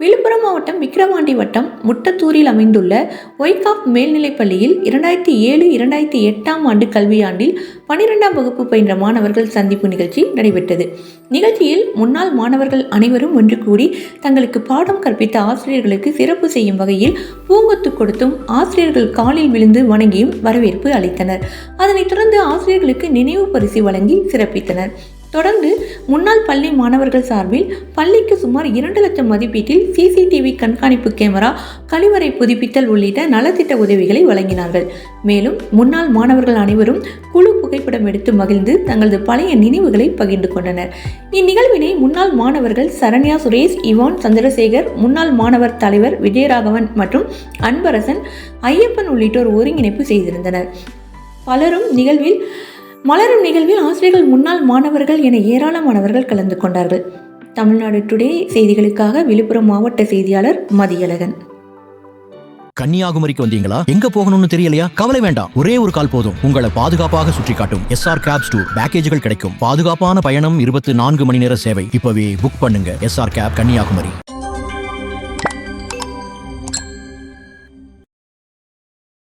விழுப்புரம் மாவட்டம் விக்கிரவாண்டி வட்டம் முட்டத்தூரில் அமைந்துள்ள ஒய்காப் மேல்நிலைப் பள்ளியில் இரண்டாயிரத்தி ஏழு இரண்டாயிரத்தி எட்டாம் ஆண்டு கல்வியாண்டில் பனிரெண்டாம் வகுப்பு பயின்ற மாணவர்கள் சந்திப்பு நிகழ்ச்சி நடைபெற்றது. நிகழ்ச்சியில் முன்னாள் மாணவர்கள் அனைவரும் ஒன்று கூடி தங்களுக்கு பாடம் கற்பித்த ஆசிரியர்களுக்கு சிறப்பு செய்யும் வகையில் பூங்கொத்து கொடுத்தும் ஆசிரியர்கள் காலில் விழுந்து வணங்கியும் வரவேற்பு அளித்தனர். அதனைத் தொடர்ந்து ஆசிரியர்களுக்கு நினைவு பரிசு வழங்கி சிறப்பித்தனர். தொடர்ந்து முன்னாள் பள்ளி மாணவர்கள் சார்பில் பள்ளிக்கு சுமார் இரண்டு லட்சம் மதிப்பீட்டில் சிசிடிவி கண்காணிப்பு கேமரா கழிவறை புதுப்பித்தல் உள்ளிட்ட நலத்திட்ட உதவிகளை வழங்கினார்கள். மேலும் முன்னாள் மாணவர்கள் அனைவரும் குழு புகைப்படம் எடுத்து மகிழ்ந்து தங்களது பழைய நினைவுகளை பகிர்ந்து கொண்டனர். இந்நிகழ்வினை முன்னாள் மாணவர்கள் சரண்யா சுரேஷ் இவான் சந்திரசேகர் முன்னாள் மாணவர் தலைவர் விஜயராகவன் மற்றும் அன்பரசன் ஐயப்பன் உள்ளிட்டோர் ஒருங்கிணைப்பு செய்திருந்தனர். பலரும் நிகழ்வில் மலரும் நிகழ்வில் ஆசிரியர்கள் முன்னாள் மாணவர்கள் என ஏராளமானவர்கள் கலந்து கொண்டார்கள். தமிழ்நாடு டுடே செய்திகளுக்காக விழுப்புரம் மாவட்ட செய்தியாளர் மதியழகன். கன்னியாகுமரிக்கு வந்தீங்களா? எங்க போகணும்னு தெரியலையா? கவலை வேண்டாம். ஒரே ஒரு கால் போதும். உங்களை பாதுகாப்பாக சுற்றி காட்டும் எஸ்ஆர் கேப்ஸ் டூர் பேக்கேஜ்கள் கிடைக்கும். பாதுகாப்பான பயணம் இருபத்தி நான்கு மணி நேர சேவை. இப்பவே புக் பண்ணுங்க. S R cab Kanyakumari.